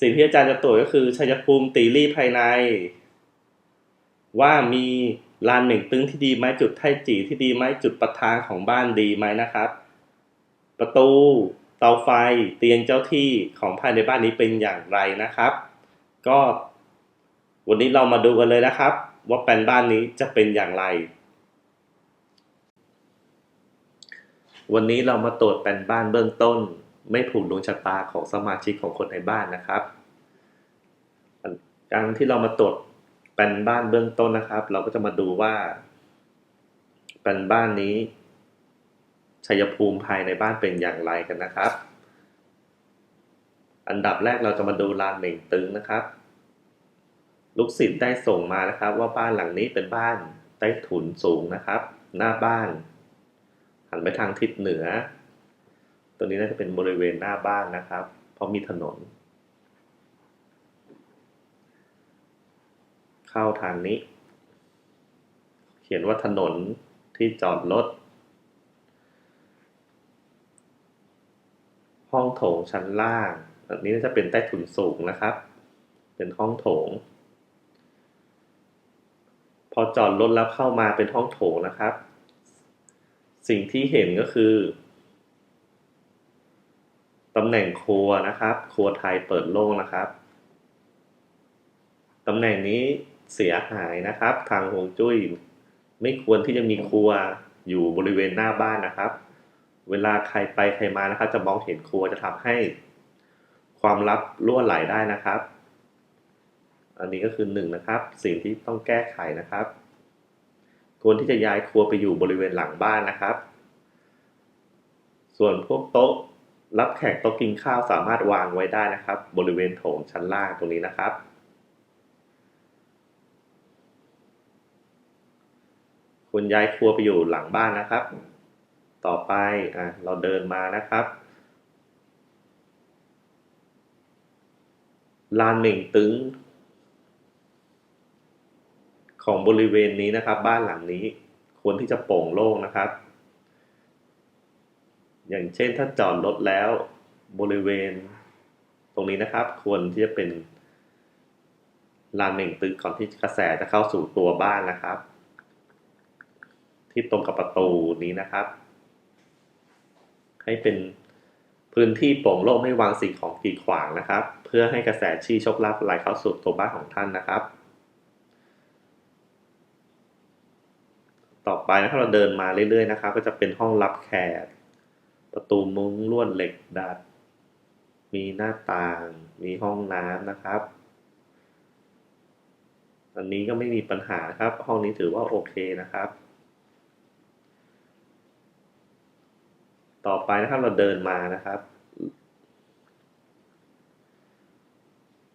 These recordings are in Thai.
สิ่งที่อาจารย์จะตรวจก็คือชัยภูมิตีรี่ภายใน ว่ามีลานเหน่งตึงที่ดีไหมจุดไทจีที่ดีไหมจุดประทางของบ้านดีไหมนะครับ ประตูเตาไฟเตียงเจ้าที่ของภายในบ้านนี้เป็นอย่างไรนะครับ ก็วันนี้เรามาดูกันเลยนะครับ ว่าแปลนบ้านนี้จะเป็นอย่างไร วันนี้เรามาตรวจแปลนบ้านเบื้องต้น ไม่ผูกดวงชะตาของสมาชิกของคนในบ้านนะครับ การที่เรามาตรวจแปลนบ้านเบื้องต้นนะครับ เราก็จะมาดูว่าแปลนบ้านนี้ชัยภูมิภายในบ้านเป็นอย่างไรกันนะครับ อันดับแรกเราจะมาดูลานเหม่งตึงนะครับ ลูกศิษย์ได้ส่งมานะครับ ว่าบ้านหลังนี้เป็นบ้านใต้ถุนสูงนะครับ หน้าบ้าน หันไปทางทิศเหนือ ตัวนี้น่าจะเป็นบริเวณหน้าบ้านนะครับ เพราะมีถนน เข้าทางนี้ เขียนว่าถนนที่จอดรถ ห้องโถงชั้นล่าง อันนี้น่าจะเป็นใต้ถุนสูงนะครับ เป็นห้องโถง พอจอดรถแล้วเข้ามาเป็นห้องโถงนะครับ สิ่งที่เห็นก็คือ ตำแหน่งครัวนะครับ ครัวไทยเปิดโล่งนะครับตำแหน่งนี้เสียหายนะครับ ทางฮวงจุ้ย ไม่ควรที่จะมีครัวอยู่บริเวณหน้าบ้านนะครับ เวลาใครไปใครมานะครับ จะมองเห็นครัวจะทำให้ ความลับล่วไหลได้นะครับ อันนี้ก็คือหนึ่งนะครับ สิ่งที่ต้องแก้ไขนะครับ ควรที่จะย้ายครัวไปอยู่บริเวณหลังบ้านนะครับ ส่วนพวกโต๊ะ รับแขกโต๊ะกินข้าวสามารถวางไว้ได้นะครับ บริเวณโถงชั้นล่างตรงนี้นะครับควรย้ายครัวไปอยู่หลังบ้านนะครับ ต่อไปอะเราเดินมานะครับลานเหม่งตึงของบริเวณนี้นะครับ บ้านหลังนี้ควรที่จะโปร่งโล่งนะครับ อย่างเช่นถ้าจอดรถแล้วบริเวณ ตรงนี้นะครับ ควรที่จะเป็นลานเหม่งตึกก่อนที่กระแสจะเข้าสู่ตัวบ้านนะครับ ที่ตรงกับประตูนี้นะครับ ให้เป็นพื้นที่โปร่งโล่งไม่วางสิ่งของกีดขวางนะครับ เพื่อให้กระแสชี้ชคลาภไหลเข้าสู่ตัวบ้านของท่านนะครับ ต่อไปนะครับเราเดินมาเรื่อยๆนะครับ ก็จะเป็นห้องรับแขก ประตูมุ้งลวดเหล็กดัด มีหน้าต่าง มีห้องน้ำนะครับ อันนี้ก็ไม่มีปัญหาครับ ห้องนี้ถือว่าโอเคนะครับ ต่อไปนะครับเราเดินมานะครับ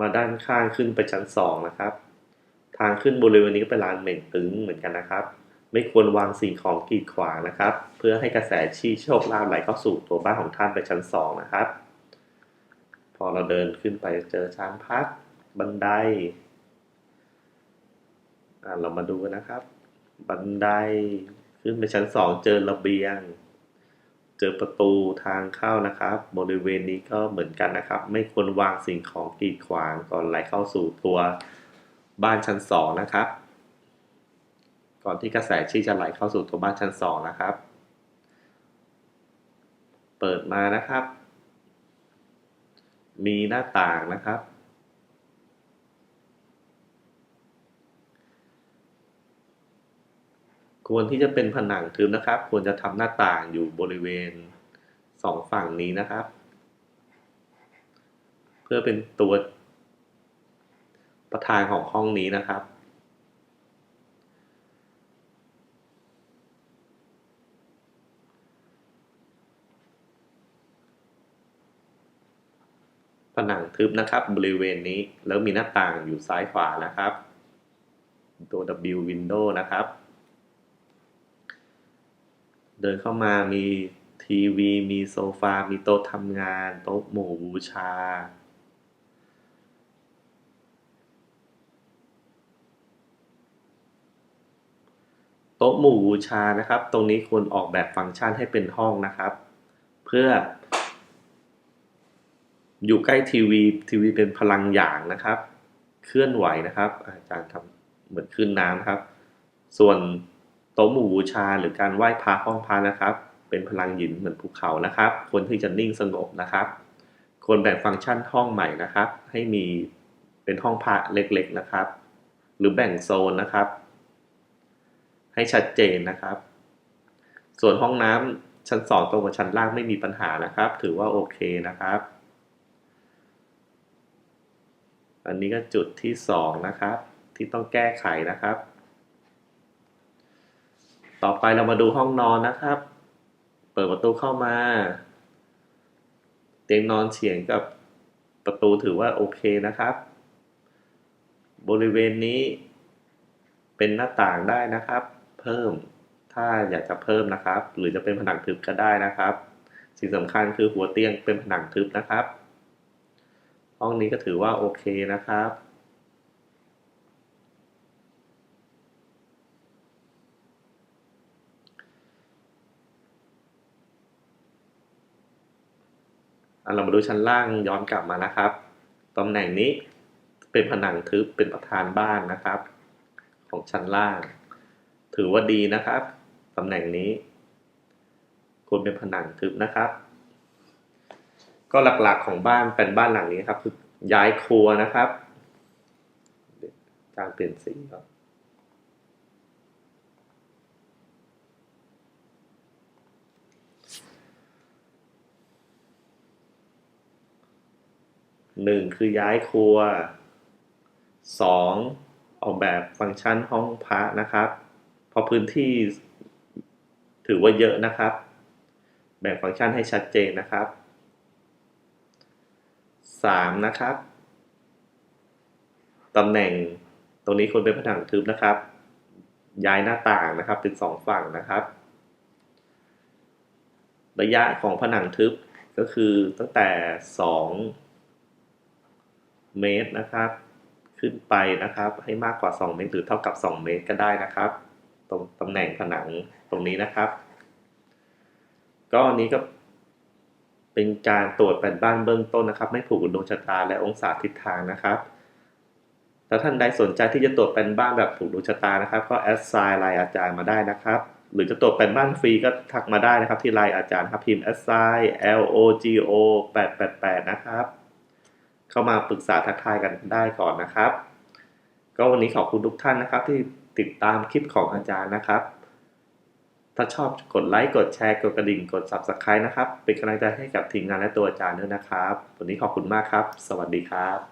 มาด้านข้างขึ้นไปชั้นสองนะครับ ทางขึ้นบริเวณนี้ก็เป็นลานเหม่งตึงเหมือนกันนะครับ ไม่ควรวางสิ่งของกีดขวางนะครับ เพื่อให้กระแสชี้โชคลาภไหลเข้าสู่ตัวบ้านของท่านไปชั้นสองนะครับ พอเราเดินขึ้นไปเจอชานพัก บันไดเรามาดูนะครับ บันไดขึ้นไปชั้นสองเจอระเบียง เจอประตูทางเข้านะครับ บริเวณนี้ก็เหมือนกันนะครับ ไม่ควรวางสิ่งของกีดขวางก่อนไหลเข้าสู่ตัวบ้านชั้นสองนะครับ ก่อนที่กระแสชีจะไหลเข้าสู่ตัวบ้านชั้นสองนะครับ เปิดมานะครับ มีหน้าต่างนะครับ ควรที่จะเป็นผนังทึบนะครับ ควรจะทำหน้าต่างอยู่บริเวณสองฝั่งนี้นะครับ เพื่อเป็นตัวประธานของห้องนี้นะครับ ผนังทึบนะครับ บริเวณนี้แล้วมีหน้าต่างอยู่ซ้ายขวานะครับ ตัว W window นะครับ เดินเข้ามามีทีวี มีโซฟา มีโต๊ะทำงาน โต๊ะหมู่บูชา โต๊ะหมู่บูชานะครับ ตรงนี้ควรออกแบบฟังก์ชันให้เป็นห้องนะครับ เพื่อ อยู่ใกล้ทีวีทีวีเป็นพลังหยางนะครับ เคลื่อนไหวนะครับ อาจารย์ทำเหมือนขึ้นน้ำนะครับ ส่วนโต๊ะหมู่บูชาหรือการไหว้พระห้องพระนะครับ เป็นพลังหยินเหมือนภูเขานะครับควรที่จะนิ่งสงบนะครับควรแบ่งฟังก์ชันห้องใหม่นะครับ ให้มีเป็นห้องพระเล็กๆนะครับ หรือแบ่งโซนนะครับ ให้ชัดเจนนะครับ ส่วนห้องน้ำชั้นสองตรงกับชั้นล่างไม่มีปัญหานะครับ ถือว่าโอเคนะครับ อันนี้ก็จุดที่สองนะครับ ที่ต้องแก้ไขนะครับ ต่อไปเรามาดูห้องนอนนะครับ เปิดประตูเข้ามา เตียงนอนเฉียงกับประตูถือว่าโอเคนะครับ บริเวณนี้เป็นหน้าต่างได้นะครับ เพิ่มถ้าอยากจะเพิ่มนะครับ หรือจะเป็นผนังทึบก็ได้นะครับ สิ่งสำคัญคือหัวเตียงเป็นผนังทึบนะครับ ห้องนี้ก็ถือว่าโอเคนะครับ เรามาดูชั้นล่างย้อนกลับมานะครับ ตำแหน่งนี้เป็นผนังทึบเป็นประธานบ้านนะครับ ของชั้นล่าง ถือว่าดีนะครับ ตำแหน่งนี้ควรเป็นผนังทึบนะครับ ก็หลักๆของบ้านเป็นบ้านหลังนี้ครับคือย้ายครัวนะครับจางเปลี่ยนสีครับหนึ่งคือย้ายครัวสองออกแบบฟังก์ชันห้องพระนะครับ เพราะพื้นที่ถือว่าเยอะนะครับ แบ่งฟังก์ชันให้ชัดเจนนะครับ สามนะครับ ตำแหน่งตรงนี้ควรเป็นผนังทึบนะครับ ย้ายหน้าต่างนะครับ เป็นสองฝั่งนะครับ ระยะของผนังทึบก็คือตั้งแต่สองเมตรนะครับ ขึ้นไปนะครับ ให้มากกว่า 2 เมตรหรือเท่ากับ 2 เมตรก็ได้นะครับ ตรงตำแหน่งผนังตรงนี้นะครับ ก็อันนี้ก็ เป็นการตรวจแผ่นบ้านเบื้องต้นนะครับ ไม่ผูกดวงชะตาและองศาทิศทางนะครับถ้าท่านใดสนใจที่จะตรวจแผ่นบ้านแบบผูกดวงชะตานะครับ ก็แอดไซน์ไลน์อาจารย์มาได้นะครับ หรือจะตรวจแผ่นบ้านฟรีก็ทักมาได้นะครับ ที่ไลน์อาจารย์ครับพิมพ์แอดไซน์ L O G O 888นะครับ เข้ามาปรึกษาทักทายกันได้ก่อนนะครับ ก็วันนี้ขอบคุณทุกท่านนะครับที่ติดตามคลิปของอาจารย์นะครับ ถ้าชอบกดไลค์ กดแชร์ กดกระดิ่ง กด Subscribe นะครับ เป็นกำลังใจให้กับทีมงานและตัวอาจารย์ด้วยนะครับ วันนี้ขอบคุณมากครับ สวัสดีครับ